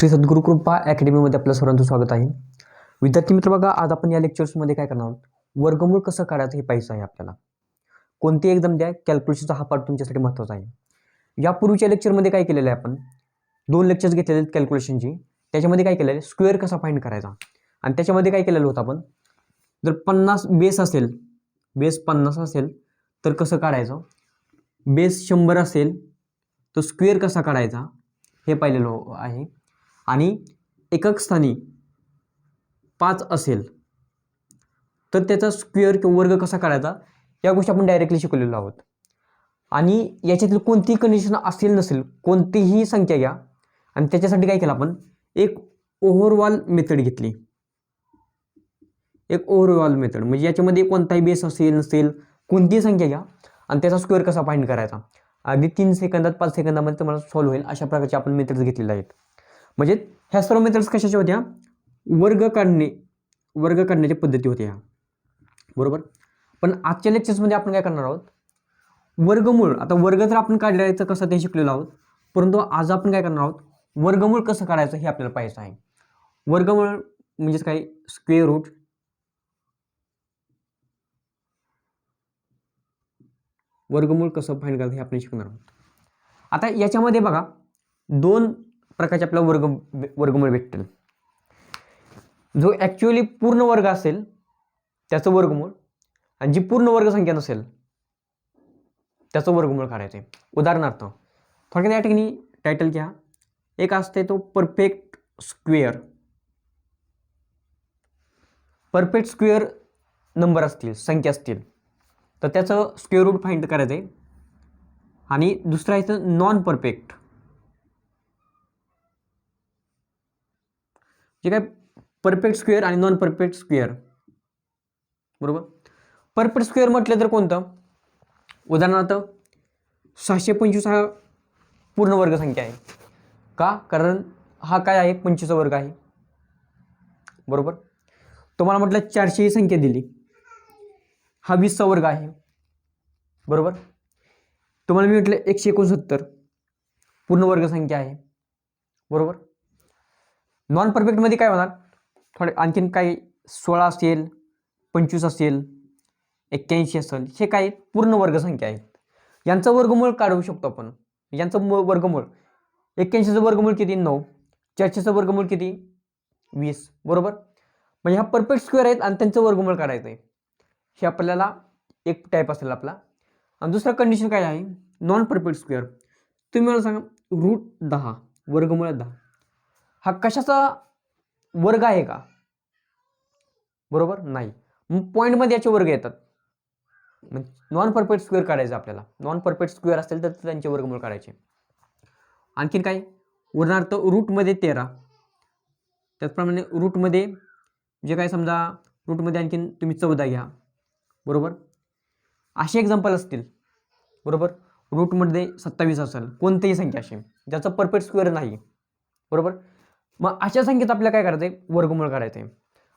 श्री सद्गुरू कृपा अकॅडमीमध्ये आपलं सर्वांचं स्वागत आहे. विद्यार्थी मित्र बघा आज आपण या लेक्चर्समध्ये काय करणार आहोत? वर्गमूळ कसं काढायचं हे पाहिजे आहे आपल्याला. कोणती एकदम द्या कॅल्क्युलेशनचा हा पार्ट तुमच्यासाठी महत्त्वाचा आहे. यापूर्वीच्या लेक्चरमध्ये काय केलेलं आहे आपण? दोन लेक्चर्स घेतलेले आहेत कॅल्क्युलेशनची त्याच्यामध्ये काय केलेलं आहे? स्क्वेअर कसा फाईंड करायचा? आणि त्याच्यामध्ये काय केलेलं होतं आपण? जर पन्नास बेस असेल बेस पन्नास असेल तर कसं काढायचं? बेस शंभर असेल तर स्क्वेअर कसा काढायचा? हे पाहिलेलं आहे. आणि एकक स्थानी पाच असेल तर त्याचा स्क्वेअर किंवा वर्ग कसा काढायचा? या गोष्टी आपण डायरेक्टली शिकवलेलो आहोत. आणि याच्यातील कोणतीही कंडिशन असेल नसेल कोणतीही संख्या घ्या. आणि त्याच्यासाठी काय केलं आपण? एक ओव्हरऑल मेथड घेतली. एक ओव्हरऑल मेथड म्हणजे याच्यामध्ये कोणताही बेस असेल नसेल कोणतीही संख्या घ्या. आणि त्याचा स्क्वेअर कसा फाईंड करायचा? अगदी तीन सेकंदात पाच सेकंदामध्ये तुम्हाला सॉल्व्ह होईल अशा प्रकारचे आपण मेथड्स घेतलेले आहेत. म्हणजे ह्या सर्व मेथड्स कशाच्या होत्या? वर्ग काढणे वर्ग काढण्याच्या पद्धती होत्या. ह्या बरोबर? पण आजच्या लेक्चर्समध्ये आपण काय करणार आहोत? वर्गमूळ. आता वर्ग जर आपण काढायचं कसं ते शिकलेलो आहोत परंतु आज आपण काय करणार आहोत? वर्गमूळ कसं काढायचं हे आपल्याला पाहायचं आहे. वर्गमूळ म्हणजेच काय? स्क्वेअर रूट वर्गमूळ कसं फाईंड करायचं हे आपण शिकणार आहोत. आता याच्यामध्ये बघा दोन प्रकारचे आपला वर्ग वर्गमूळ भेटतील. जो ॲक्च्युअली पूर्ण वर्ग असेल त्याचं वर्गमूळ आणि जी पूर्ण वर्गसंख्या नसेल त्याचं वर्गमूळ काढायचं आहे. उदाहरणार्थ थोडक्यात या ठिकाणी टायटल घ्या. एक असते तो perfect square perfect square number असतील संख्या असतील तर त्याचं स्क्वेअर रूट फाइंड करायचं आहे आणि दुसरं आहे तर नॉन परफेक्ट जे काय परफेक्ट स्क्वेअर आणि नॉन परफेक्ट स्क्वेअर बरोबर? परफेक्ट स्क्वेअर म्हटलं तर कोणतं? उदाहरणार्थ सहाशे पंचवीस हा पूर्ण वर्ग संख्या आहे. का? कारण हा काय आहे? पंचवीसचा वर्ग आहे. बरोबर? तुम्हाला म्हटलं चारशे ही संख्या दिली. हा वीसचा वर्ग आहे. बरोबर? तुम्हाला मी म्हटलं एकशे एकोणसत्तर. पूर्ण वर्ग संख्या आहे. बरोबर? नॉन परफेक्टमध्ये काय होणार? थोडे आणखीन काही सोळा असेल पंचवीस असेल एक्क्याऐंशी असेल हे काय पूर्ण वर्गसंख्या आहेत. यांचं वर्गमूळ काढू शकतो आपण. यांचं म वर्गमूळ. एक्क्याऐंशीचं वर्गमूळ किती? नऊ. चारशेचं वर्गमूळ किती? वीस. बरोबर? म्हणजे ह्या परफेक्ट स्क्वेअर आहेत आणि त्यांचं वर्गमूळ काढायचं आहे. हे आपल्याला एक टाईप असेल आपला. आणि दुसरं कंडिशन काय आहे? नॉन परफेक्ट स्क्वेअर तुम्ही मला सांगा रूट दहा वर्गमूळ दहा. हा कशाचा वर्ग आहे का? बरोबर? नाही. मग पॉईंटमध्ये याचे वर्ग येतात. नॉन परफेक्ट स्क्वेअर काढायचं आपल्याला. नॉन परफेक्ट स्क्वेअर असेल तर त्यांचे वर्गमूळ काढायचे. आणखीन काय? उदाहरणार्थ रूटमध्ये तेरा. त्याचप्रमाणे रूटमध्ये जे काय समजा रूटमध्ये आणखीन तुम्ही चौदा घ्या. बरोबर? असे एक्झाम्पल असतील. बरोबर? रूटमध्ये सत्तावीस असेल. कोणतीही संख्या असे ज्याचं परफेक्ट स्क्वेअर नाही. बरोबर? मग अशा संख्येत आपल्याला काय करायचं आहे वर्गमूळ करायचं आहे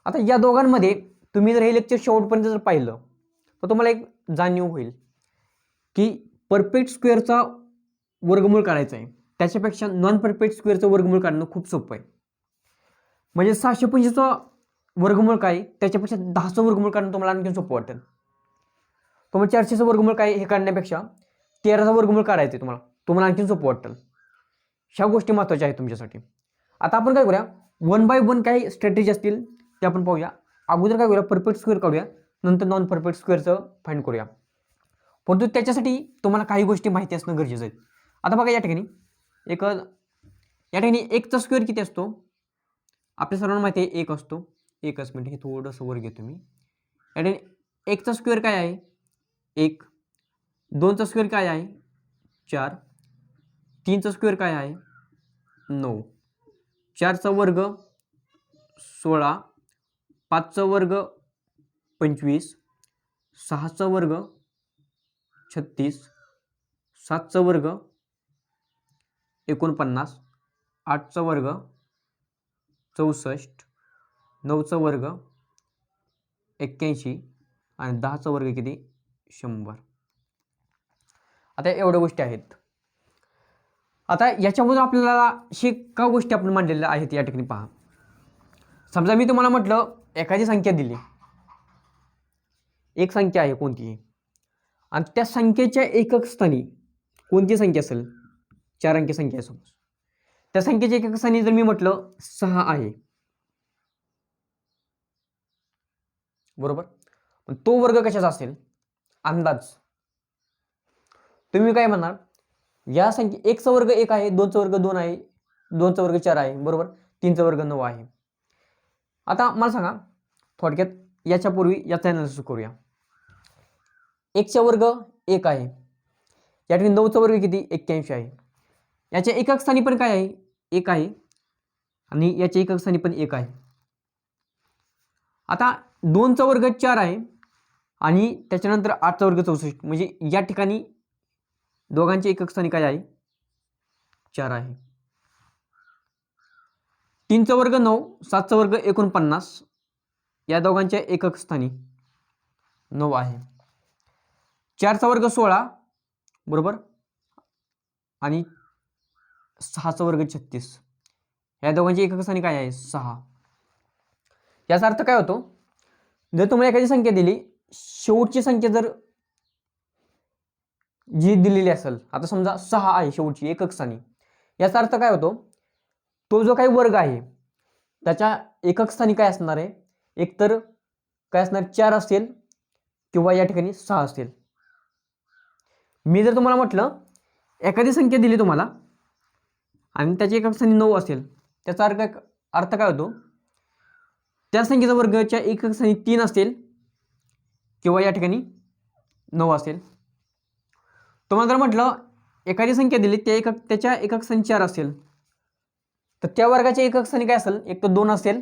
आता या दोघांमध्ये तुम्ही जर हे लेक्चर शेवटपर्यंत जर पाहिलं तर तुम्हाला एक जाणीव होईल की परफेक्ट स्क्वेअरचा वर्गमूळ काढायचा आहे त्याच्यापेक्षा नॉन परफेक्ट स्क्वेअरचं वर्गमूळ काढणं खूप सोपं आहे. म्हणजे सहाशे पंचवीसचा वर्गमूळ काय? त्याच्यापेक्षा दहाचं वर्गमूळ काढणं तुम्हाला आणखी सोपं वाटेल. तुम्हाला चारशेचं वर्गमूळ काय? हे काढण्यापेक्षा तेराचा वर्गमूळ काढायचं आहे तुम्हाला. तुम्हाला आणखी सोपं वाटेल. ह्या गोष्टी महत्त्वाच्या आहेत तुमच्यासाठी. आता आपण काय करूया? वन बाय वन काही स्ट्रॅटेजी असतील ते आपण पाहूया. अगोदर काय करूया? परफेक्ट स्क्वेअर काढूया. नंतर नॉन परफेक्ट स्क्वेअरचं फाईंड करूया. परंतु त्याच्यासाठी तुम्हाला काही गोष्टी माहिती असणं गरजेचं आहे. आता बघा या ठिकाणी. एक या ठिकाणी एकचा स्क्वेअर किती असतो? आपल्या सर्वांना माहिती आहे एक असतो. एकच मिनिट हे थोडंसं वर घेतो मी या ठिकाणी एकचा स्क्वेअर काय आहे? एक. दोनचा स्क्वेअर काय आहे? चार. तीनचा स्क्वेअर काय आहे? नऊ. चारचा वर्ग सोळा पाचचा वर्ग पंचवीस सहाचा वर्ग छत्तीस सातचा वर्ग एकोणपन्नास आठचा वर्ग चौसष्ट नऊचा वर्ग एक्क्याऐंशी आणि दहाचा वर्ग किती? शंभर. आता एवढ्या गोष्टी आहेत. आता याच्यामधून आपल्याला हे का गोष्टी आपण मांडलेल्या आहेत या ठिकाणी पहा. समजा मी तुम्हाला म्हटलं एखादी संख्या दिली. एक संख्या आहे कोणतीही आणि त्या संख्येच्या एकक स्थानी कोणती संख्या असेल? चार अंकी संख्या आहे समज. त्या संख्येच्या एकक स्थानी जर मी म्हटलं सहा आहे. बरोबर? पण तो वर्ग कशाचा असेल? अंदाज. तुम्ही काय म्हणणार या संख्ये एकचा वर्ग एक आहे दोनचा वर्ग दोन आहे दोनचा वर्ग चार आहे बरोबर? तीनचा वर्ग नऊ आहे. आता मला सांगा थोडक्यात याच्यापूर्वी याचा अनालिसिस करूया. एकचा वर्ग एक आहे. या ठिकाणी नऊचा वर्ग किती? एक्क्याऐंशी आहे. याच्या एकक स्थानी पण काय आहे? एक आहे. आणि याच्या एकक स्थानी पण एक आहे. आता दोनचा वर्ग चार आहे आणि त्याच्यानंतर आठचा वर्ग चौसष्ट म्हणजे या ठिकाणी दोघांची एकक स्थानी काय आहे? चार आहे. तीनचा वर्ग नऊ सातचा वर्ग एकोणपन्नास. या दोघांच्या एकक स्थानी नऊ आहे. चारचा वर्ग सोळा बरोबर? आणि सहाचा वर्ग छत्तीस. या दोघांची एकक स्थानी काय आहे? सहा. याचा अर्थ काय होतो? जर तुम्हाला एखादी संख्या दिली शेवटची संख्या जर जी दिलेली असेल आता समजा सहा आहे शेवटची एकक स्थानी. याचा अर्थ काय होतो? तो जो काही वर्ग आहे त्याच्या एकक स्थानी काय असणार आहे? एकतर काय असणार? चार असेल किंवा या ठिकाणी सहा असेल. मी जर तुम्हाला म्हटलं एखादी संख्या दिली तुम्हाला आणि त्याची एकक स्थानी नऊ असेल त्याचा अर्थ अर्थ काय होतो? त्या संख्येचा वर्गच्या एकक स्थानी तीन असेल किंवा या ठिकाणी नऊ असेल. तुम्हाला जर म्हटलं एखादी संख्या दिली त्या एकक त्याच्या एकक स्थानी चार असेल. तर त्या वर्गाच्या एकक स्थानी काय असेल? एक तर दोन असेल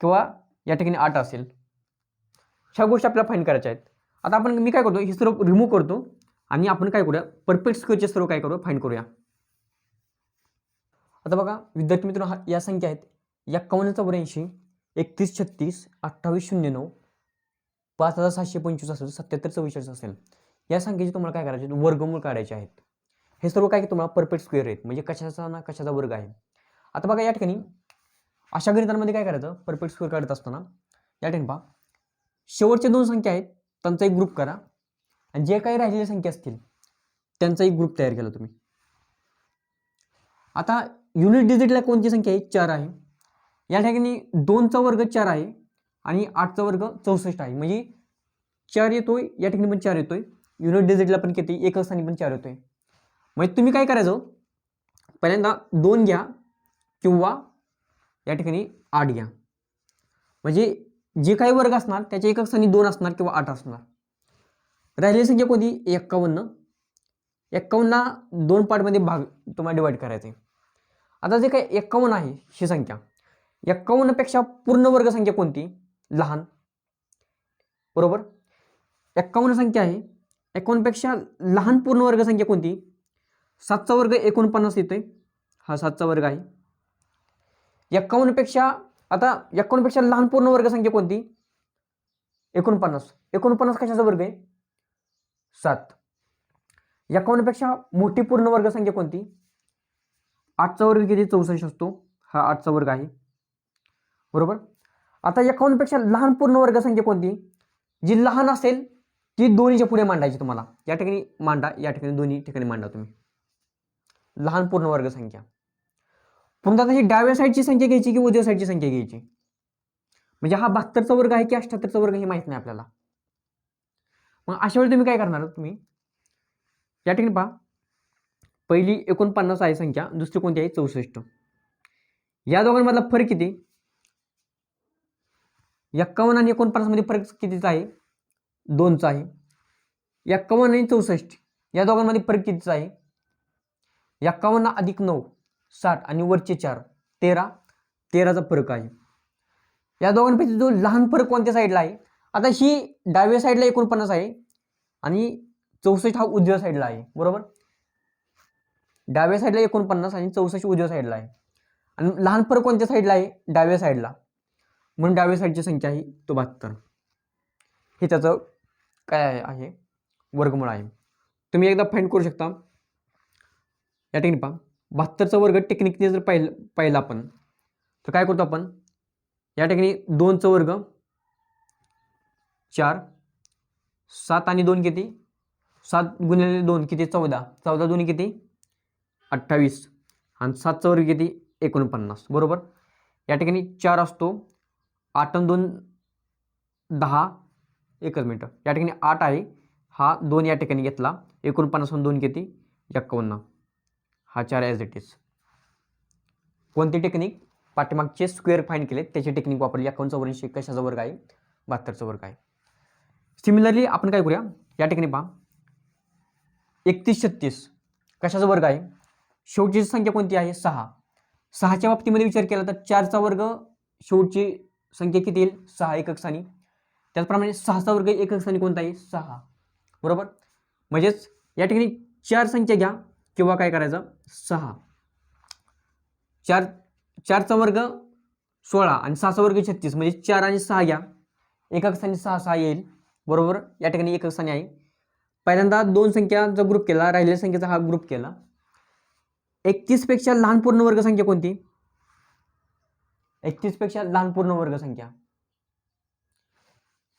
किंवा या ठिकाणी आठ असेल. ह्या गोष्टी आपल्याला फाईन करायच्या आहेत. आता आपण मी काय करतो? हे सर्व रिमूव्ह करतो आणि आपण काय करूया? परफेक्ट स्क्वेअरचे सर्व काय करू? फाईन करूया. आता बघा विद्यार्थी मित्र हा या संख्या आहेत एक्कावन्न चौऱ्याऐंशी एकतीस छत्तीस अठ्ठावीस शून्य नऊ पाच हजार सातशे पंचवीस असेल सत्याहत्तर चव्वेचाळीस असेल. या संख्येचे तुम्हाला काय करायचे वर्गमूळ काढायचे आहेत. हे सर्व काय की तुम्हाला परफेक्ट स्क्वेअर आहेत. म्हणजे कशाचा ना कशाचा वर्ग आहे. आता बघा या ठिकाणी अशा गणितांमध्ये काय करायचं? परफेक्ट स्क्वेअर काढत असताना या ठिकाणी पहा. शेवटच्या दोन संख्या आहेत. त्यांचा एक ग्रुप करा. आणि जे काही राहिलेल्या संख्या असतील त्यांचा एक ग्रुप तयार केला तुम्ही. आता युनिट डिजिटला कोणती संख्या आहे? चार आहे. या ठिकाणी दोनचा वर्ग चार आहे. आणि आठचा वर्ग चौसष्ट आहे. म्हणजे चार येतोय या ठिकाणी पण चार येतोय. युनिट डिजिटला पण किती? एक स्थानी पण चार होतोय. म्हणजे तुम्ही काय करायचं हो? पहिल्यांदा दोन घ्या किंवा या ठिकाणी आठ घ्या. म्हणजे जे काही वर्ग असणार त्याच्या एकक स्थानी दोन असणार किंवा आठ असणार. राहिलेली संख्या कोणती? एक्कावन्न. एक्कावन्नला दोन पार्टमध्ये भाग तुम्हाला डिवाईड करायचे आता जे काही एक्कावन्न आहे ही संख्या. एक्कावन्नपेक्षा पूर्ण वर्ग संख्या कोणती? लहान. बरोबर? एक्कावन्न संख्या आहे एकोणपेक्षा लहान पूर्ण वर्ग संख्या कोणती? सातचा वर्ग एकोणपन्नास येतो आहे हा सातचा वर्ग आहे. एक्कावन्नपेक्षा आता एक्कावन्नपेक्षा लहान पूर्ण वर्ग संख्या कोणती? एकोणपन्नास. एकोणपन्नास कशाचा वर्ग आहे? सात. एकावन्नपेक्षा मोठी पूर्ण वर्ग संख्या कोणती? आठचा वर्ग किती? चौसष्ट असतो. हा आठचा वर्ग आहे. बरोबर? आता एकावन्नपेक्षा लहान पूर्ण वर्ग संख्या कोणती? जी लहान असेल ती दोन्हीच्या पुढे मांडायची तुम्हाला. या ठिकाणी मांडा या ठिकाणी दोन्ही ठिकाणी मांडा तुम्ही. लहान पूर्ण वर्ग संख्या. पुन्हा आता ही डाव्या साईडची संख्या घ्यायची की उजव्या साईडची संख्या घ्यायची? म्हणजे हा बहात्तरचा वर्ग आहे की अठ्याहत्तरचा वर्ग हे माहीत नाही आपल्याला. मग अशा वेळी तुम्ही काय करणार तुम्ही? या ठिकाणी पहा. पहिली एकोणपन्नास आहे संख्या दुसरी कोणती आहे? चौसष्ट. या दोघांमधला फरक किती? एक्कावन्न आणि एकोणपन्नासमध्ये फरक कितीचा आहे? दोनचा आहे. एक्कावन्न आणि चौसष्ट या दोघांमध्ये फरक कितीचा आहे? एक्कावन्न अधिक नऊ साठ आणि वरचे चार तेरा. तेराचा फरक आहे. या दोघांपैकी जो लहान फरक कोणत्या साईडला आहे? आता ही डाव्या साईडला एकोणपन्नास आहे आणि चौसष्ट हा उजव्या साईडला आहे बरोबर? डाव्या साईडला एकोणपन्नास आणि चौसष्ट उजव्या साईडला आहे. आणि लहान फरक कोणत्या साईडला आहे? डाव्या साईडला म्हणून डाव्या साईडची संख्या आहे तो बहात्तर. हे त्याचं काय आहे? वर्गमूळ आहे. तुम्ही एकदा फाईंड करू शकता. या ठिकाणी पहा. बहात्तरचा वर्ग टेक्निकने जर पाहिलं पाहिलं आपण तर काय करतो आपण? या ठिकाणी दोनचा वर्ग चार सात आणि दोन किती? सात गुणिले दोन किती? चौदा. चौदा दोन्ही किती? अठ्ठावीस. आणि सातचा वर्ग किती? एकोणपन्नास. बरोबर? या ठिकाणी चार असतो. आठ आणि दोन दहा. एकच मिनटं. या ठिकाणी आठ आहे. हा दोन या ठिकाणी घेतला. एकोणपन्नासहून दोन किती एक्कावन्न. हा चार ॲज इट इज कोणती टेक्निक पाठीमागचे स्क्वेअर फाईंड केले त्याची टेक्निक वापरली. एकावन्न चौऱ्याऐंशी कशाचा वर्ग आहे? बहात्तरचा वर्ग आहे. सिमिलरली आपण काय करूया? या ठिकाणी पहा. एकतीस छत्तीस. कशाचा वर्ग आहे? शेवटची संख्या कोणती आहे? सहा. सहाच्या बाबतीमध्ये विचार केला तर चारचा वर्ग शेवटची संख्या किती येईल? सहा एकक स्थानी त्याचप्रमाणे सहाचा वर्ग एकक स्थानी कोणता आहे? सहा. बरोबर? म्हणजेच या ठिकाणी चार संख्या घ्या किंवा काय करायचं? सहा. चार चारचा वर्ग सोळा आणि सहाचा वर्ग छत्तीस. म्हणजे चार आणि सहा घ्या. एकक स्थानी सहा सहा येईल. बरोबर? या ठिकाणी एकक स्थानी आहे. पहिल्यांदा दोन संख्याचा ग्रुप केला राहिलेल्या संख्येचा हा ग्रुप केला. एकतीसपेक्षा लहान पूर्ण वर्ग संख्या कोणती? एकतीसपेक्षा लहान पूर्ण वर्ग संख्या.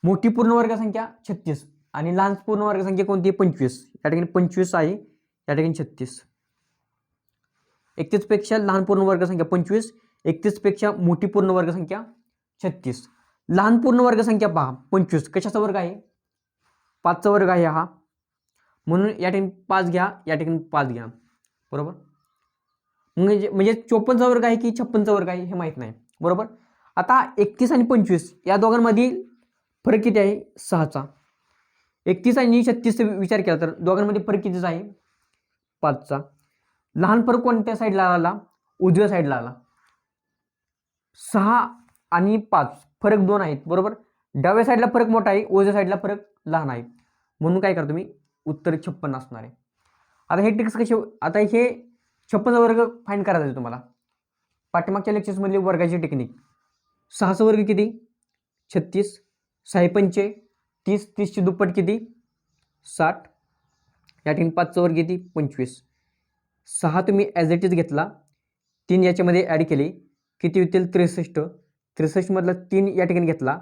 मोठी पूर्ण वर्ग संख्या छत्तीस आणि लहान पूर्ण वर्ग संख्या कोणती पंचवीस. या ठिकाणी पंचवीस आहे या ठिकाणी छत्तीस. एकतीसपेक्षा लहान पूर्ण वर्ग संख्या पंचवीस एकतीसपेक्षा मोठी पूर्ण वर्ग संख्या छत्तीस. लहान पूर्ण वर्ग संख्या पहा पंचवीस. कशाचा वर्ग आहे? पाचचा वर्ग आहे हा. म्हणून या ठिकाणी पाच घ्या या ठिकाणी पाच घ्या. बरोबर? म्हणजे म्हणजे चोपन्नचा वर्ग आहे की छप्पनचा वर्ग आहे हे माहीत नाही. बरोबर? आता एकतीस आणि पंचवीस या दोघांमधील फरक किती आहे? सहाचा. एकतीस आणि छत्तीसचा विचार केला तर दोघांमध्ये फरक कितीचा आहे? पाचचा. लहान फरक कोणत्या साईडला आला? उजव्या साईडला आला. सहा आणि पाच. फरक दोन आहेत बरोबर? डाव्या साईडला फरक मोठा आहे उजव्या साईडला फरक लहान आहे. म्हणून काय करतो मी? उत्तर छप्पन असणार आहे. आता हे ट्रिक्स कसे आता हे छप्पनचा वर्ग फाईंड करायचा आहे तुम्हाला. पाठीमागच्या लेक्चर्समधली वर्गाची टेक्निक सहाचा वर्ग किती? छत्तीस. सहा तीस तीसची दुप्पट किती? साठ. या ठिकाणी पाचचा वर्ग किती? पंचवीस. सहा तुम्ही ॲज इट इज घेतला. तीन याच्यामध्ये ॲड केले. किती होतील? त्रेसष्ट. त्रेसष्टमधला तीन या ठिकाणी घेतला.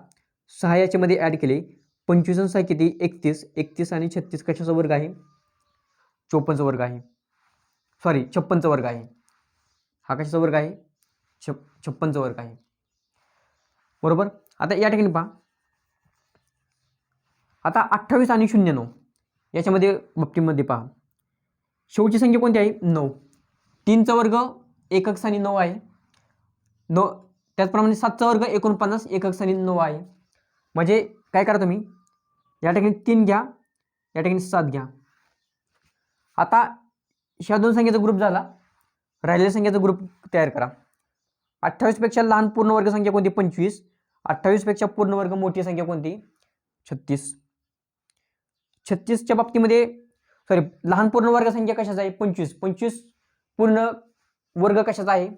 सहा याच्यामध्ये ॲड केले. पंचवीस आणि सहा किती? एकतीस. एकतीस आणि छत्तीस कशाचा वर्ग आहे? चोपन्नचा वर्ग आहे. सॉरी छप्पनचा वर्ग आहे. हा कशाचा वर्ग आहे? छप छप्पनचा वर्ग आहे. बरोबर? आता या ठिकाणी पहा. आता अठ्ठावीस आणि शून्य नऊ. याच्यामध्ये बाबतीमध्ये पहा. शेवटची संख्या कोणती आहे? नऊ. तीनचा वर्ग एकक स्थानी नऊ आहे. नऊ त्याचप्रमाणे सातचा वर्ग एकोणपन्नास एकक स्थानी नऊ आहे. म्हणजे काय करा तुम्ही? या ठिकाणी तीन घ्या या ठिकाणी सात घ्या. आता ह्या दोन संख्येचा ग्रुप झाला. राहिलेल्या संख्येचा ग्रुप तयार करा. अठ्ठावीसपेक्षा लहान पूर्ण वर्ग संख्या कोणती? पंचवीस. अठ्ठावीसपेक्षा पूर्ण वर्ग मोठी संख्या कोणती? छत्तीस. छत्तीसच्या बाबतीमध्ये सॉरी लहान पूर्ण वर्ग संख्या कशाचा आहे? पंचवीस. पंचवीस पूर्ण वर्ग कशाचा आहे?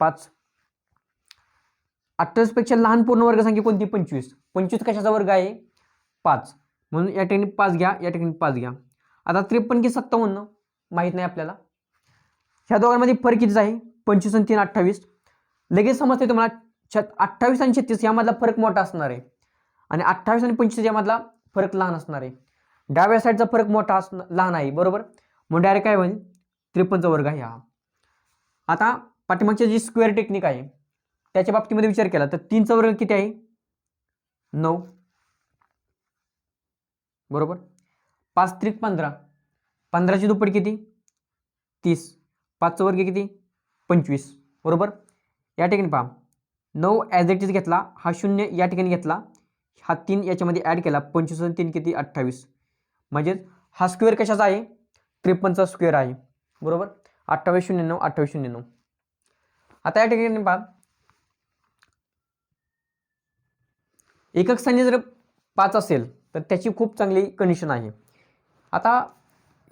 पाच. अठ्ठावीसपेक्षा लहान पूर्ण वर्ग संख्या कोणती? पंचवीस. पंचवीस कशाचा वर्ग आहे? पाच. म्हणून या ठिकाणी पाच घ्या या ठिकाणी पाच घ्या. आता त्रेपन्न की सत्तावन्न माहीत नाही आपल्याला. ह्या दोघांमध्ये फरक कितीच आहे? पंचवीस आणि तीन अठ्ठावीस. लगेच समजते तुम्हाला छत अठ्ठावीस आणि छत्तीस यामधला फरक मोठा असणार आहे. आणि अठ्ठावीस आणि पंचवीस यामधला फरक लहान असणार आहे. डाव्या साईडचा फरक मोठा असण लहान आहे बरोबर? मग डायरेक्ट काय होईल? त्रेपन्नचा वर्ग आहे हा. आता पाठीमागची जी स्क्वेअर टेक्निक आहे त्याच्या बाबतीमध्ये विचार केला तर तीनचा वर्ग किती आहे? नऊ. बरोबर? पाच त्रिक पंधरा. पंधराची दुप्पट किती? तीस. पाचचा वर्ग किती? पंचवीस. बरोबर? या ठिकाणी पहा. नऊ ॲज इट इज घेतला हा शून्य या ठिकाणी घेतला. हा तीन याच्यामध्ये ॲड केला. पंचवीस आणि तीन किती? अठ्ठावीस. म्हणजेच हा स्क्वेअर कशाचा आहे? त्रेपन्नचा स्क्वेअर आहे. बरोबर? अठ्ठावीस शून्य नऊ अठ्ठावीस शून्य नऊ. आता या ठिकाणी पहा. एकक स्थानी जर पाच असेल तर त्याची खूप चांगली कंडिशन आहे. आता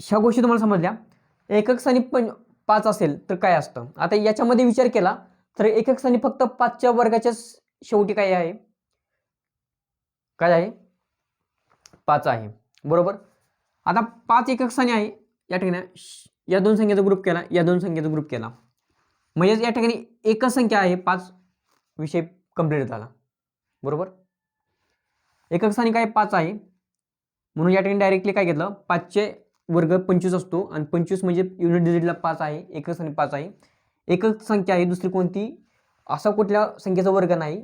ह्या गोष्टी तुम्हाला समजल्या. एकक स्थानी पण पाच असेल तर काय असतं? आता याच्यामध्ये विचार केला तर एकक स्थानी फक्त पाचच्या वर्गाच्या शेवटी काय आहे? काय आहे? पाच आहे. बरोबर? आता पाच एकक स्थानी आहे. या ठिकाणी या दोन संख्येचा ग्रुप केला. या दोन संख्येचा ग्रुप केला. म्हणजेच या ठिकाणी एकच संख्या आहे. पाच विषय कंप्लीट झाला. बरोबर? एकक स्थानिक काय? पाच आहे. म्हणून या ठिकाणी डायरेक्टली काय घेतलं? पाचचे वर्ग पंचवीस असतो. आणि पंचवीस म्हणजे युनिट डिजिटला पाच आहे. एकक स्थानिक पाच आहे. एकक संख्या आहे दुसरी कोणती? असा कुठल्या संख्येचा वर्ग नाही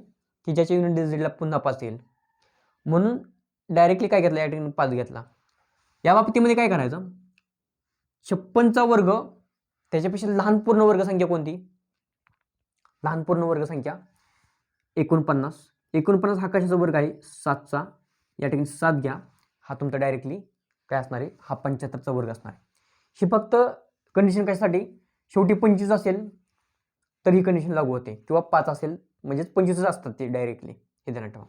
की ज्याच्या युनिट डिजिटला पुन्हा पाच येईल. म्हणून डायरेक्टली काय घेतलं? या ठिकाणी पाच घेतला. या बाबतीमध्ये काय करायचं? छप्पनचा वर्ग त्याच्यापेक्षा लहान पूर्ण वर्गसंख्या कोणती? लहान पूर्ण वर्गसंख्या एकोणपन्नास. एकोणपन्नास हा कशाचा वर्ग आहे? सातचा. या ठिकाणी सात घ्या. हा तुमचा डायरेक्टली काय असणार आहे? हा पंच्याहत्तरचा वर्ग असणार आहे. ही फक्त कंडिशन कशासाठी? शेवटी पंचवीस असेल तर ही कंडिशन लागू होते. किंवा पाच असेल म्हणजेच पंचवीसच असतात ते डायरेक्टली हे ध्यानात ठेवा.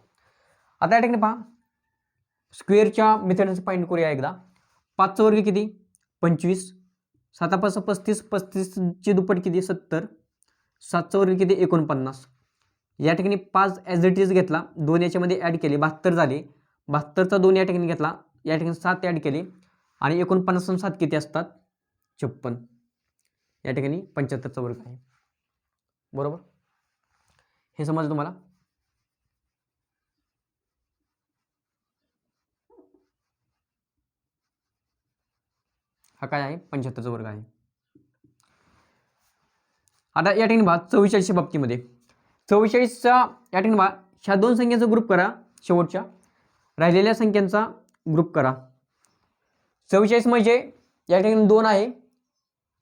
आता या ठिकाणी पहा. स्क्वेअरच्या मेथडचं पॉईंट करूया एकदा. पाचचं वर्ग किती? पंचवीस. साता पस्तीस पस्तीसची दुप्पट किती? सत्तर. सातचं वर्ग किती? एकोणपन्नास. या ठिकाणी पाच ॲज इट इज घेतला. दोन याच्यामध्ये ॲड केले. बहात्तर झाले. बहात्तरचा दोन या ठिकाणी घेतला. या ठिकाणी सात ॲड केले. आणि एकोणपन्नास आणि सात किती असतात? छप्पन. या ठिकाणी पंच्याहत्तरचा वर्ग आहे. बरोबर? हे समजलं तुम्हाला? हा काय आहे? पंच्याहत्तरचा वर्ग आहे. आता या ठिकाणी पहा चव्वेचाळीसच्या बाबतीमध्ये. चव्वेचाळीसचा या ठिकाणी भाग ह्या दोन संख्यांचा ग्रुप करा शेवटच्या. राहिलेल्या संख्यांचा ग्रुप करा. चव्वेचाळीस म्हणजे या ठिकाणी दोन आहे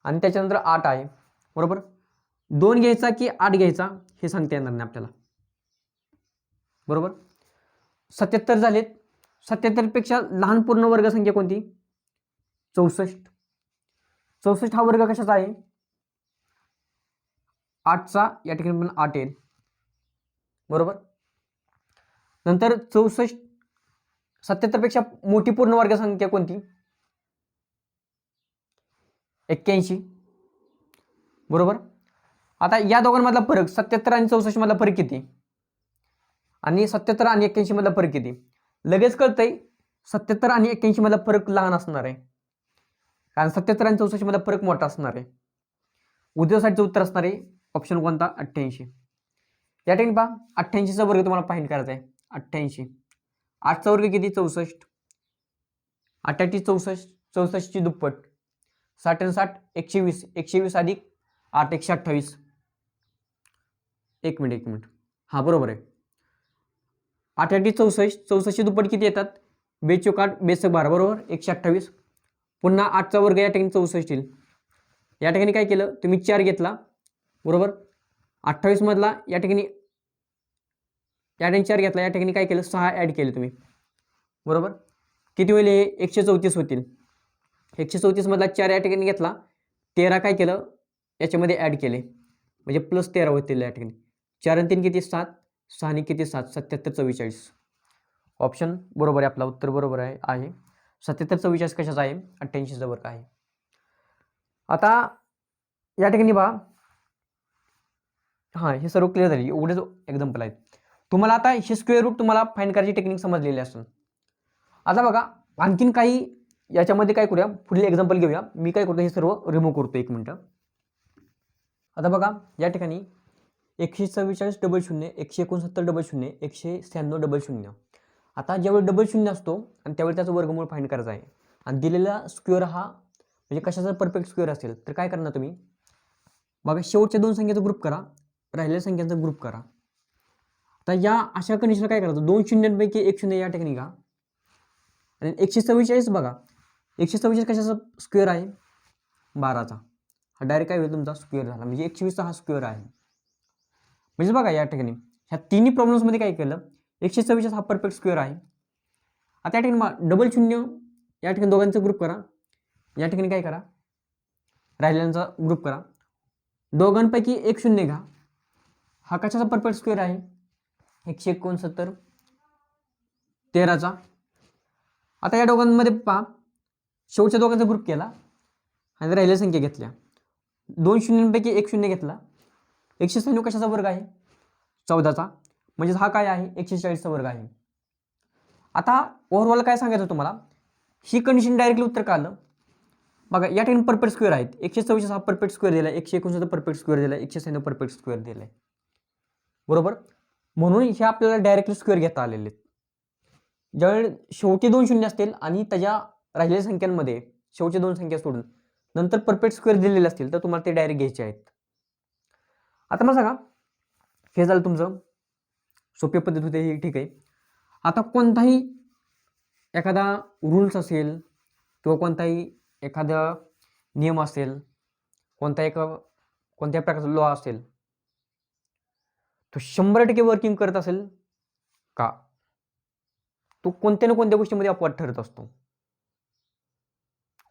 आणि त्याच्यानंतर आठ आहे. बरोबर? दोन घ्यायचा की आठ घ्यायचा हे सांगता येणार नाही आपल्याला. बरोबर? सत्याहत्तर झालेत. सत्याहत्तरपेक्षा लहान पूर्ण वर्गसंख्या कोणती? चौसष्ट. चौसष्ट हा वर्ग कशाचा आहे? आठचा या ठिकाणी पण आठ येईल. बरोबर? नंतर चौसष्ट सत्याहत्तरपेक्षा मोठी पूर्ण वर्ग संख्या कोणती? एक्क्याऐंशी. बरोबर? आता या दोघांमधला फरक सत्याहत्तर आणि चौसष्ट मधला फरक किती? आणि सत्याहत्तर आणि एक्क्याऐंशी मधला फरक किती? लगेच कळतंय सत्याहत्तर आणि एक्क्याऐंशी मधला फरक लहान असणार आहे. कारण सत्याहत्तर आणि चौसष्टमध्ये फरक मोठा असणार आहे. उद्योगासाठीचं उत्तर असणार आहे ऑप्शन कोणता? अठ्ठ्याऐंशी. या ठिकाणी पहा अठ्ठ्याऐंशीचा वर्ग तुम्हाला फाईन करायचा आहे. अठ्ठ्याऐंशी. आठचा वर्ग किती? चौसष्ट. अठ्ठ्याऐंशी चौसष्ट चौसष्टची दुप्पट. साठ आणि साठ एकशे वीस एकशे वीस अधिक आठ एकशे अठ्ठावीस. एक मिनिट एक मिनिट. हां बरोबर आहे. अठ्ठ्याऐंशी चौसष्ट चौसष्टची दुप्पट किती येतात? बेचोकाठ आठ बेचक बारा. बरोबर? एकशे अठ्ठावीस. पुन्हा आठचा वर्ग या ठिकाणी चौसष्ट येईल. या ठिकाणी काय केलं? तुम्ही चार घेतला. बरोबर? अठ्ठावीसमधला या ठिकाणी या ठिकाणी चार घेतला. या ठिकाणी काय केलं? सहा ॲड केले तुम्ही. बरोबर? किती होईल? हे एकशे चौतीस होतील. एकशे चौतीसमधला चार या ठिकाणी घेतला. तेरा काय केलं? याच्यामध्ये ॲड केले. म्हणजे प्लस तेरा होतील या ठिकाणी. चार आणि तीन किती? सात. सहा आणि किती? सात. सत्याहत्तर चव्वेचाळीस. ऑप्शन बरोबर आहे. आपला उत्तर बरोबर आहे. आहे. सत्याहत्तर चव्वेचाळीस कशाचा आहे? अठ्ठ्याऐंशीचा वर्ग आहे? आता या ठिकाणी पहा हां हे सर्व क्लिअर झाले. एवढेच एक्झाम्पल आहेत. तुम्हाला आता हे स्क्वेअर रूट तुम्हाला फाईन करायची टेक्निक समजलेली असेल. आता बघा आणखीन काही याच्यामध्ये काय करूया? पुढील एक्झाम्पल घेऊया. मी काय करतो हे सर्व रिमूव्ह करतो एक मिनटं. आता बघा या ठिकाणी एकशे चव्वेचाळीस डबल शून्य एकशे एकोणसत्तर डबल शून्य एकशे शहाण्णव डबल शून्य. आता ज्यावेळी डबल शून्य असतो आणि त्यावेळी त्याचं वर्गमूळ फाईंड करायचं आहे. आणि दिलेला स्क्वेअर हा म्हणजे कशाचा परफेक्ट स्क्वेअर असेल तर काय करणार तुम्ही? बघा शेवटच्या दोन संख्येचा ग्रुप करा राहिलेल्या संख्यांचा ग्रुप करा. तर या अशा कंडिशनला काय करायचं? दोन शून्यांपैकी एक शून्य या ठिकाणी घ्या आणि एकशे सव्वेचाळीस बघा एकशे चव्वेचाळीस कशाचा स्क्वेअर आहे? बाराचा. हा डायरेक्ट काय होईल तुमचा? स्क्वेअर झाला. म्हणजे एकशे वीसचा हा स्क्वेअर आहे. म्हणजे बघा या ठिकाणी ह्या तिन्ही प्रॉब्लेम्समध्ये काय केलं? एकशे सव्वीस हा परफेक्ट स्क्वेअर आहे. आता या ठिकाणी डबल शून्य या ठिकाणी दोघांचा ग्रुप करा. या ठिकाणी काय करा? राहिल्यांचा ग्रुप करा. दोघांपैकी एक शून्य घ्या. हा कशाचा परफेक्ट स्क्वेअर आहे? एकशे एकोणसत्तर. तेराचा. आता या दोघांमध्ये पहा. शेवटच्या दोघांचा ग्रुप केला. आणि राहिलेल्या संख्या घेतल्या. दोन शून्यांपैकी एक शून्य घेतला. एकशे शहाण्णव कशाचा वर्ग आहे? चौदाचा. म्हणजेच हा काय आहे? एकशे चाळीसचा वर्ग आहे. आता ओव्हरऑल काय सांगायचं तुम्हाला? ही कंडिशन डायरेक्टली उत्तर का आलं? बघा या ठिकाणी परफेक्ट स्क्वेअर आहेत. एकशे सव्वीस हा परफेक्ट स्क्वेअर दिला आहे एकशे एकोणसत्तर परफेक्ट स्क्वेअर दिला आहे एकशे शहाण्णव परफेक्ट स्क्वेअर दिला आहे बरोबर? म्हणून हे आपल्याला डायरेक्टली स्क्वेअर घेता आलेले आहेत. ज्यावेळी शेवटी दोन शून्य असतील आणि त्याच्या राहिलेल्या संख्यांमध्ये शेवटच्या दोन संख्या सोडून नंतर परफेक्ट स्क्वेअर दिलेले असतील तर तुम्हाला ते डायरेक्ट घ्यायचे आहेत. आता मला सांगा हे झालं तुमचं सोपी पद्धत होते हे ठीक आहे. आता कोणताही एखादा रूल्स असेल किंवा कोणताही एखादा नियम असेल कोणता एक कोणत्या प्रकारचा लॉ असेल तो शंभर टक्के वर्किंग करत असेल का? तो कोणत्या ना कोणत्या गोष्टीमध्ये अपवाद ठरत असतो.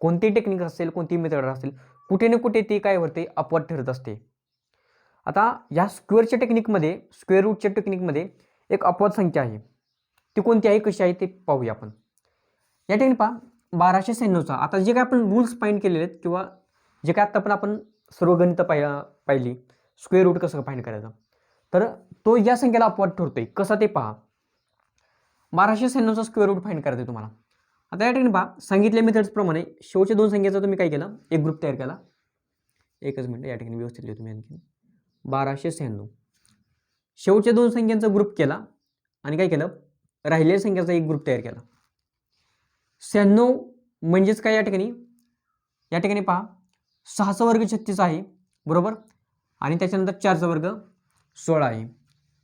कोणती टेक्निक असेल कोणती मेथड असेल कुठे ना कुठे ते काय होते अपवाद ठरत असते. आता या स्क्वेअरच्या टेक्निकमध्ये स्क्वेअर रूटच्या टेक्निकमध्ये एक अपवाद संख्या आहे. ती कोणती आहे? कशी आहे? ते पाहूया आपण. या ठिकाणी पहा बाराशे शहाण्णवचा आता जे काय आपण रूल्स फाईंड केलेले आहेत किंवा जे काय आत्ता पण आपण सर्व गणितं पाय पाहिली स्क्वेअर रूट कसं फाईंड करायचं? तर तो या संख्येला अपवाद ठरतोय. कसा ते पहा. बाराशे शहाण्णवचा स्क्वेअर रूट फाईंड करायचं आहे तुम्हाला. आता या ठिकाणी पहा सांगितल्या मेथड्सप्रमाणे शेवटच्या दोन संख्येचा तुम्ही काय केलं? एक ग्रुप तयार केला. एकच मिनटं या ठिकाणी व्यवस्थित लिहितो तुम्ही आणखी बाराशे शहाण्णव. शेवटच्या दोन संख्यांचा ग्रुप केला आणि काय केलं? राहिलेल्या संख्याचा एक ग्रुप तयार केला. शहाण्णव म्हणजेच काय या ठिकाणी? या ठिकाणी पहा सहाचा वर्ग छत्तीस आहे बरोबर? आणि त्याच्यानंतर चारचा वर्ग सोळा आहे.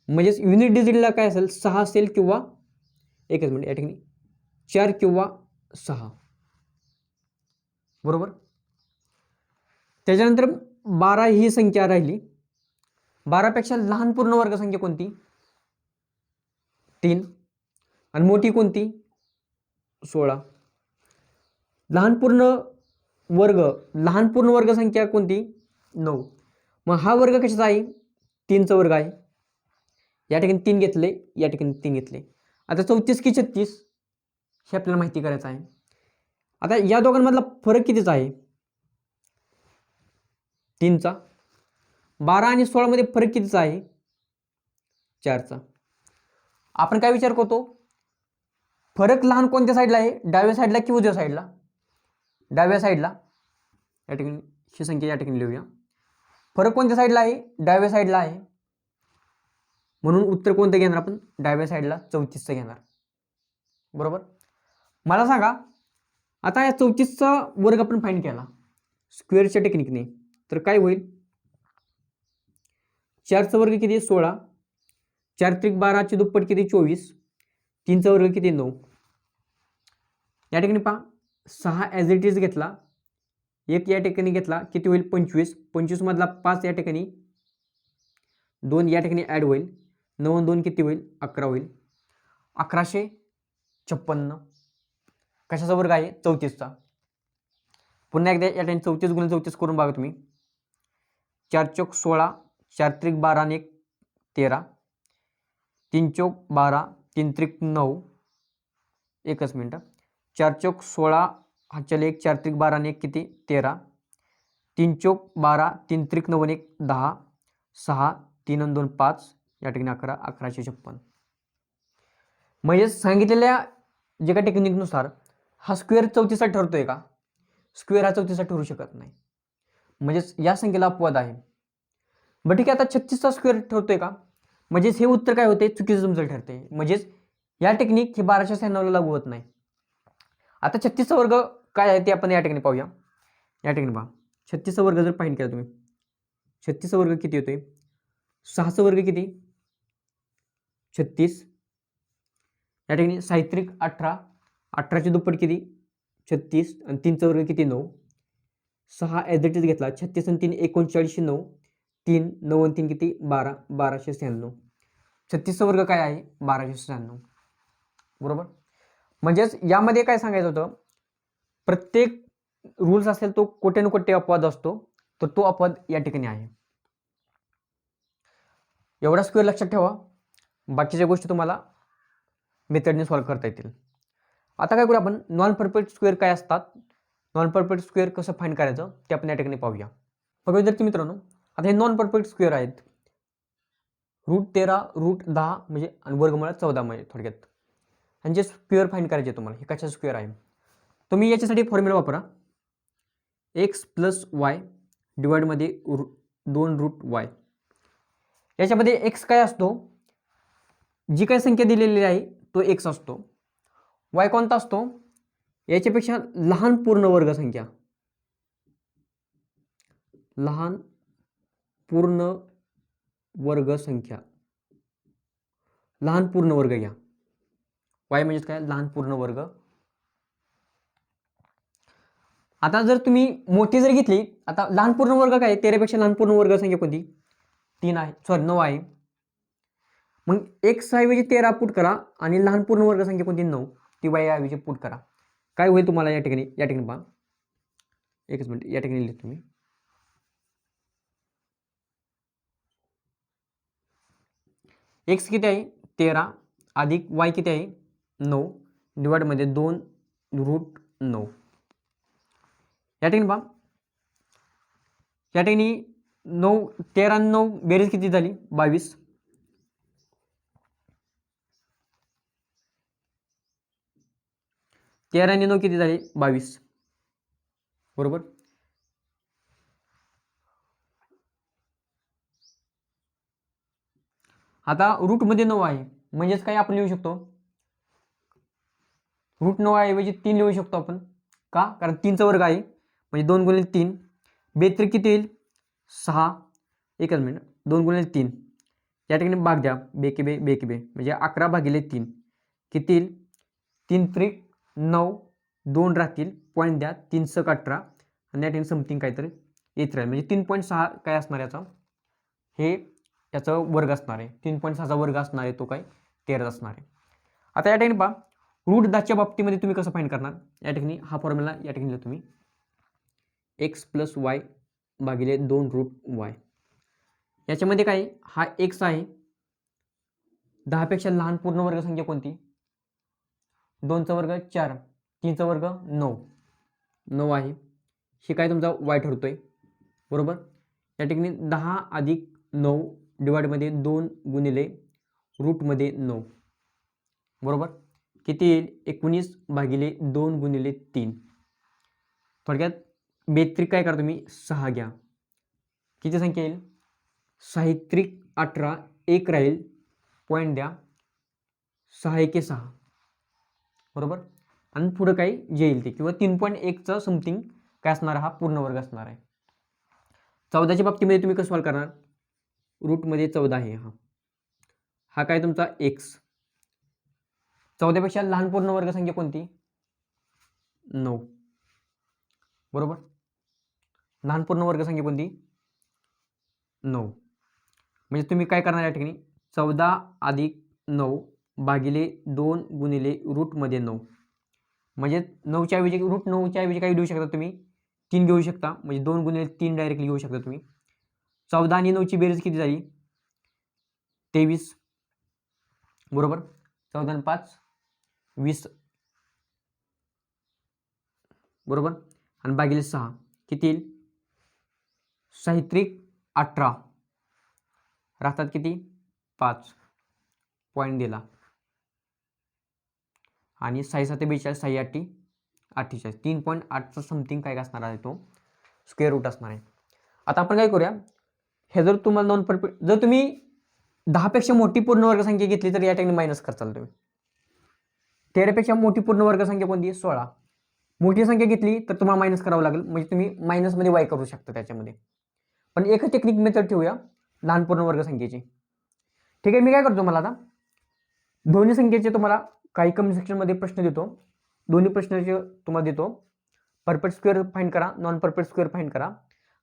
म्हणजेच युनिट डिजिटला काय असेल? सहा असेल किंवा एकच मिनिट या ठिकाणी चार किंवा सहा. बरोबर? त्याच्यानंतर बारा ही संख्या राहिली. बारापेक्षा लहान पूर्ण वर्ग संख्या कोणती? तीन. आणि मोठी कोणती? सोळा. लहान पूर्ण वर्ग लहान पूर्ण वर्ग संख्या कोणती? नऊ. मग हा वर्ग कशाचा आहे? तीनचा वर्ग आहे. या ठिकाणी तीन घेतले या ठिकाणी तीन घेतले. आता चौतीस की छत्तीस हे आपल्याला माहिती करायचं आहे. आता या दोघांमधला फरक कितीचा आहे? तीनचा. बारा आणि सोळामध्ये फरक कितीचा आहे? चारचा. आपण काय विचार करतो? फरक लहान कोणत्या साईडला आहे? डाव्या साईडला की उजव्या साईडला डाव्या साईडला या ठिकाणी ही संख्या या ठिकाणी लिहूया. फरक कोणत्या साईडला आहे? डाव्या साईडला आहे. म्हणून उत्तर कोणतं घेणार आपण? डाव्या साईडला चौतीसचं घेणार. बरोबर? मला सांगा आता या चौतीसचा वर्ग आपण फाईंड केला. स्क्वेअरच्या टेक्निकने तर काय होईल? चारचा वर्ग किती सोळा. चार त्रिक बाराची दुप्पट किती? चोवीस. तीनचा वर्ग किती? नऊ. या ठिकाणी पहा. सहा ॲज इट इज घेतला. एक या ठिकाणी घेतला. किती होईल? पंचवीस. पंचवीसमधला पाच या ठिकाणी. दोन या ठिकाणी ॲड होईल. नऊ दोन किती होईल? अकरा होईल. अकराशे छप्पन्न. कशाचा वर्ग आहे? चौतीसचा पुन्हा एकदा या ठिकाणी चौतीस गुण चौतीस करून बघा तुम्ही. चार चौक सोळा. चार बारा आणि एक तेरा. तीन चौक बारा तीन त्रिक नऊ. एकच मिनटं. चार चौक सोळा हाच्याला एक चार त्रिक बारा आणि एक किती? तेरा. तीन चौक बारा तीन त्रिक नऊ आणि एक दहा. सहा तीन आणि दोन पाच. या ठिकाणी अकरा अकराशे छप्पन. म्हणजे सांगितलेल्या जे काही टेक्निकनुसार हा स्क्वेअर चौथीसाठी ठरतोय का? स्क्वेअर हा चौथीसाठी ठरू शकत नाही. म्हणजेच या संख्येला अपवाद आहे. बरं ठीक आहे आता छत्तीसचा स्क्वेअर ठरतोय का? म्हणजेच हे उत्तर काय होते चुकीचं तुमचं ठरते म्हणजेच या टेक्निक हे बाराशे शहाण्णवला लागू होत नाही. आता छत्तीसचा वर्ग काय आहे ते आपण या ठिकाणी पाहूया. या ठिकाणी पहा. छत्तीसचा वर्ग जर पाहिजे केला तुम्ही छत्तीसचा वर्ग किती होतोय? सहाचा वर्ग किती? छत्तीस. या ठिकाणी साहित्रिक अठरा. अठराचे दुप्पट किती? छत्तीस. आणि तीनचा वर्ग किती? नऊ. सहा ॲज इट इज घेतला. छत्तीस आणि तीन एकोणचाळीसशे नऊ. तीन नऊ तीन किती? बारा. बाराशे शहाण्णव. छत्तीसचा वर्ग काय आहे? बाराशे शहाण्णव. बरोबर? म्हणजेच यामध्ये काय सांगायचं होतं? प्रत्येक रूल्स असेल तो कोठे ना कोठे अपवाद असतो तर तो अपवाद या ठिकाणी आहे. एवढा स्क्वेअर लक्षात ठेवा. बाकीच्या गोष्टी तुम्हाला मेथडने सॉल्व्ह करता येतील. आता काय करू आपण? नॉन परफेक्ट स्क्वेअर काय असतात? नॉन परफेक्ट स्क्वेअर कसं फाईंड करायचं? ते आपण या ठिकाणी पाहूया. बघा विद्यार्थी मित्रांनो आता हे नॉन परफेक्ट स्क्वेअर आहेत. रूट तेरा रूट दहा म्हणजे आणि वर्गमुळात चौदा म्हणजे थोडक्यात. आणि जे स्क्वेअर फाईन करायचे तुम्हाला हे कशा स्क्वेअर आहे? तुम्ही याच्यासाठी फॉर्म्युला वापरा. एक्स प्लस वाय डिवाइडमध्ये रू दोन रूट वाय याच्यामध्ये एक्स काय असतो? जी काय संख्या दिलेली आहे तो एक्स असतो. वाय कोणता असतो? याच्यापेक्षा लहान पूर्ण वर्ग संख्या. लहान पूर्ण वर्ग संख्या. लहान पूर्ण वर्ग घ्या. वाय म्हणजेच काय? लहान पूर्ण वर्ग. आता जर तुम्ही मोठी जर घेतली आता लहान पूर्ण वर्ग काय? तेरापेक्षा लहान पूर्ण वर्ग संख्या कोणती? तीन आहे. सॉरी नऊ आहे. मग एक सहाऐवजी तेरा पुट करा आणि लहान पूर्ण वर्ग संख्या कोणती? नऊ. ती वाय ऐवजी करा. काय होईल तुम्हाला या ठिकाणी? या ठिकाणी पहा. एकच मिनिट. या ठिकाणी लिहिलं तुम्ही. एक्स किती आहे? तेरा. अधिक वाय किती आहे? नऊ. डिवाइडमध्ये म्हणजे दोन रूट नऊ. या ठिकाणी पहा. या ठिकाणी नऊ तेरा नऊ बेरीज किती झाली? बावीस. तेरा आणि नऊ किती झाले? बावीस. बरोबर? आता रूटमध्ये नऊ आहे. म्हणजेच काय आपण लिहू शकतो? रूट नऊ ऐवजी तीन लिहू शकतो आपण. का? कारण तीनचा वर्ग आहे. म्हणजे दोन गुणिले तीन. बेत्री किती येईल? सहा. एकच मिनिट. दोन गुणिले तीन. या ठिकाणी भाग द्या. बेके बे बेके बे. म्हणजे अकरा भागिले तीन. किती येईल? तीन त्रिक नऊ. दोन राहतील. पॉईंट द्या. तीन सक अठरा. आणि या ठिकाणी समथिंग काहीतरी येत राहील. म्हणजे तीन पॉईंट सहा काय असणार याचा? हे याचं वर्ग असणार आहे. तीन पॉईंट सहाचा वर्ग असणार आहे तो काय? तेरा असणार आहे. आता या ठिकाणी पहा. रूट दहाच्या बाबतीमध्ये तुम्ही कसं फाईंड करणार? या ठिकाणी हा फॉर्म्युला या ठिकाणी लिहा तुम्ही. एक्स प्लस वाय भागिले दोन रूट वाय याच्यामध्ये काय? हा एक्स आहे. दहापेक्षा लहान पूर्ण वर्ग संख्या कोणती? दोनचा वर्ग चार तीनचा वर्ग नऊ. नऊ आहे. हे काय तुमचा वाय ठरतोय. बरोबर? या ठिकाणी दहा अधिक नऊ डिवाइडमध्ये दोन गुणिले रूटमध्ये नऊ. बरोबर? किती येईल? एकोणीस भागिले दोन गुणिले तीन. थोडक्यात बेत्रिक काय करा तुम्ही? सहा घ्या. किती संख्या येईल? साहित्रिक अठरा एक राहील. पॉईंट द्या. सहा एके सहा. बरोबर? आणि पुढं काही जे येईल ते. किंवा तीन पॉईंट एकचं समथिंग काय असणार? हा पूर्ण वर्ग असणार आहे. चौदाच्या बाबतीमध्ये तुम्ही कसं सॉल्व करणार? रूटमध्ये चौदा आहे हा. हा काय तुमचा एक्स चौदापेक्षा लहान पूर्ण वर्ग संख्या कोणती? नऊ. बरोबर? लहान पूर्ण वर्ग संख्या कोणती? नऊ. म्हणजे तुम्ही काय करणार या ठिकाणी? चौदा अधिक नऊ भागिले दोन गुणिले रूटमध्ये नऊ. म्हणजे नऊच्या ऐवजी रूट नऊच्या ऐवजी काही घेऊ शकता तुम्ही? तीन घेऊ शकता. म्हणजे दोन गुणिले तीन डायरेक्टली घेऊ शकता तुम्ही. चौदा आणि नऊची बेरीज किती झाली? तेवीस. बरोबर? चौदा आणि पाच वीस. बरोबर? आणि भागिले सहा. किती येईल? साहित्रिक अठरा. राहतात किती? पाच. पॉईंट दिला. आणि साई सात बेचाळीस साई आठी अठ्ठेचाळीस. तीन पॉईंट आठचा समथिंग काय असणार आहे तो? स्क्वेअर रूट असणार आहे. आता आपण काय करूया? हे जर तुम्हाला नॉन परफेक्ट जर तुम्ही दहापेक्षा मोठी पूर्ण वर्गसंख्या घेतली तर या ठिकाणी मायनस करताल तुम्ही. तेरापेक्षा मोठी पूर्ण वर्गसंख्या कोणती? आहे? सोळा. मोठी संख्या घेतली तर तुम्हाला मायनस करावं लागेल. म्हणजे तुम्ही मायनसमध्ये वाय करू शकता त्याच्यामध्ये. पण एक टेक्निक मेथड ठेवूया लहान पूर्ण वर्गसंख्येची. ठीक आहे मी काय करतो मला आता? दोन्ही संख्येचे तुम्हाला काही कमी सेक्शनमध्ये प्रश्न देतो. दोन्ही प्रश्नाचे तुम्हाला देतो. परफेक्ट स्क्वेअर फाईंड करा नॉन परफेक्ट स्क्वेअर फाईंड करा.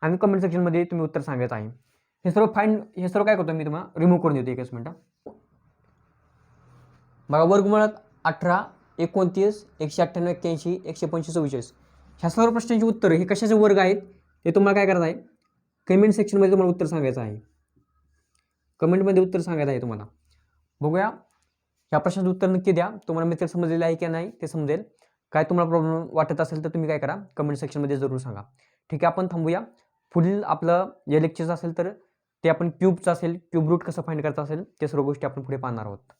आणि कमेंट सेक्शनमध्ये तुम्ही उत्तर सांगायचं आहे. हे सर्व फाईंड हे सर्व काय करतो मी तुम्हाला? रिमूव्ह करून देतो एकच मिनटं. बघा वर्गमुळात अठरा एकोणतीस एकशे अठ्ठ्याण्णव एक्क्याऐंशी एकशे पंचवीस चव्वेचाळीस ह्या सर्व प्रश्नांची उत्तरं हे कशाचे वर्ग आहेत ते तुम्हाला काय करायचं आहे? कमेंट सेक्शनमध्ये तुम्हाला उत्तर सांगायचं आहे. कमेंटमध्ये उत्तर सांगायचं आहे तुम्हाला. बघूया. या प्रश्नाचं उत्तर नक्की द्या. तुम्हाला मित्र समजलेलं आहे की नाही ते समजेल. काय तुम्हाला प्रॉब्लेम वाटत असेल तर तुम्ही काय करा. कमेंट सेक्शनमध्ये जरूर सांगा. ठीक आहे आपण थांबूया. पुढील आपलं जे लेक्चर्स असेल तर ते आपण क्यूबचं असेल क्यूब रूट कसं फाईंड करायचं असेल ते सर्व गोष्टी आपण पुढे पाहणार आहोत.